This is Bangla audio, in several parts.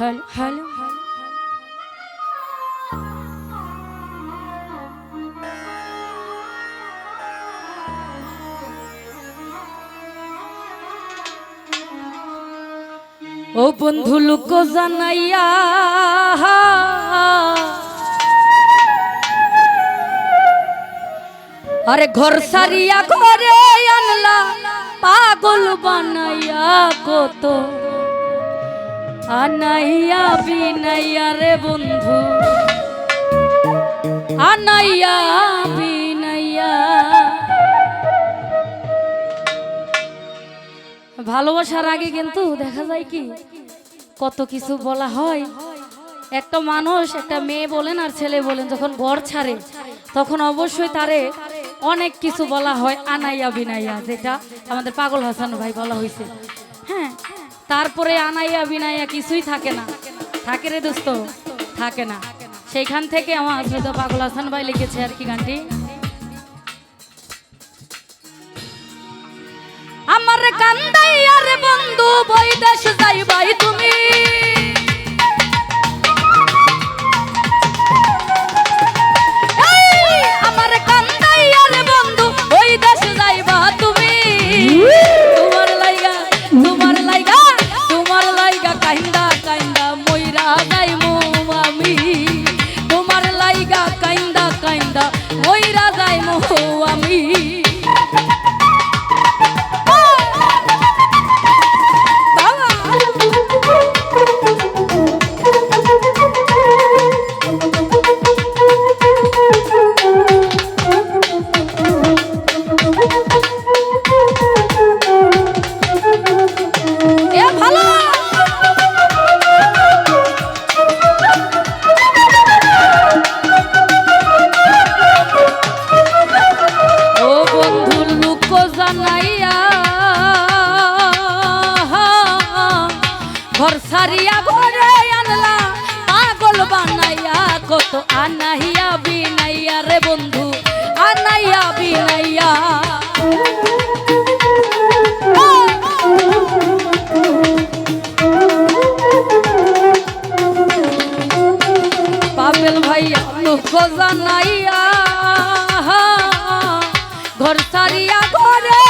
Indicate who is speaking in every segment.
Speaker 1: হ্যালো হ্যালো ও বন্ধু লোক জানাইয়া আরে ঘর সারিয়া ঘরে আনলা পাগল বানাইয়া কত আনাইয়া বিনাইয়া রে বন্ধু। আনাইয়া বিনাইয়া। ভালোবাসার আগে কিন্তু দেখা যায় কি, কত কিছু বলা হয়। একটা মানুষ, একটা মেয়ে বলেন আর ছেলে বলেন, যখন ঘর ছাড়ে, তখন অবশ্যই তারে অনেক কিছু বলা হয়, আনাইয়া বিনাইয়া, যেটা আমাদের পাগল হাসান ভাই বলা হয়েছে। হ্যাঁ তারপরে আনাইয়া বিনাইয়া কিছুই থাকে না। থাকে রে দোস্ত, থাকে না। সেইখান থেকে আমার হয়তো পাগল হাসান ভাই লিখেছে আর কি গানটি। আমার কান্দাই আর বন্ধু বই বৈদেশ যাইবাই তুমি জানাইয়া ঘর সারিয়া ঘরে আনলা, পাগল বানাইয়া, কত আনাইয়া বিনাইয়া রে বন্ধু, আনাইয়া বিনাইয়া। পাবেল ভাইয়া, লোক জানাইয়া ঘর সারিয়া ঘরে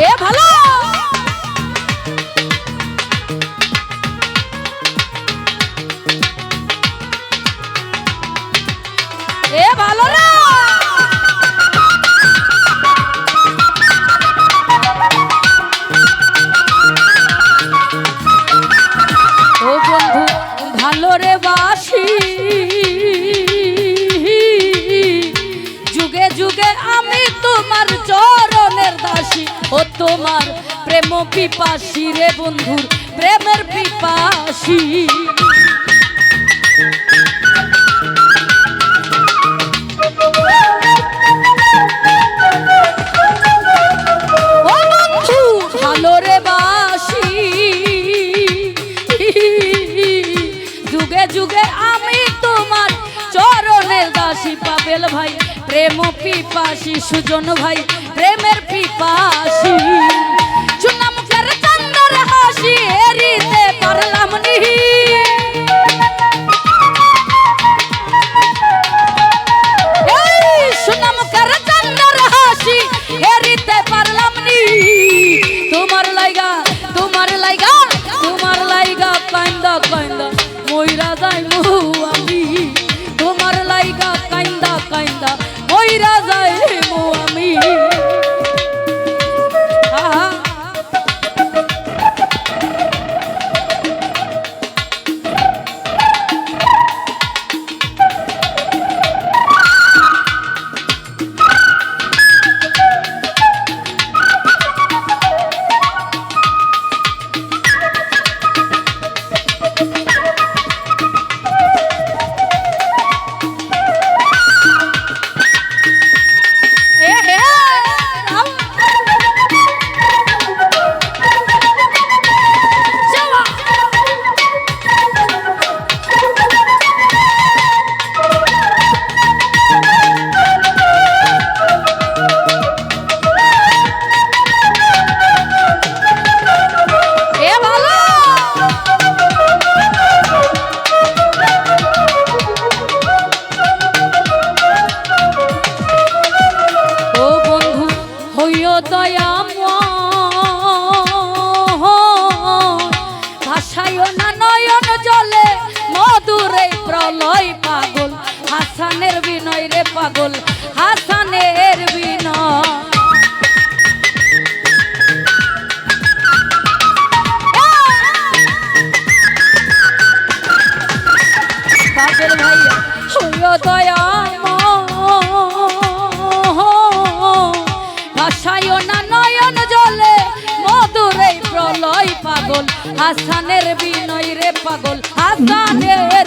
Speaker 1: এ ভালো তোমার প্রেম পিপাসী রে বন্ধুর, প্রেমের পিপাসী। যুগে যুগে আমি তোমার দাসী ভাই, প্রেম পিপাসী সুজন ভাই। প্রেমের পিপাসী। চুনা মুখের চন্দর হাসি এরিতে পারলাম নিহি এই সুনামকার চন্দর হাসি হেরিতে পারলাম নি। তোমার লাইগা তোমার লাইগা তোমার লাইগা কান্দা কান্দা মইরা যাই আমাদের ভাইয়া, হইও দয়াল ভাষায়ও না নয়ন জলে মধুরে প্রলয় পাগল। আসানের বিনয় রে পাগল, হাসানের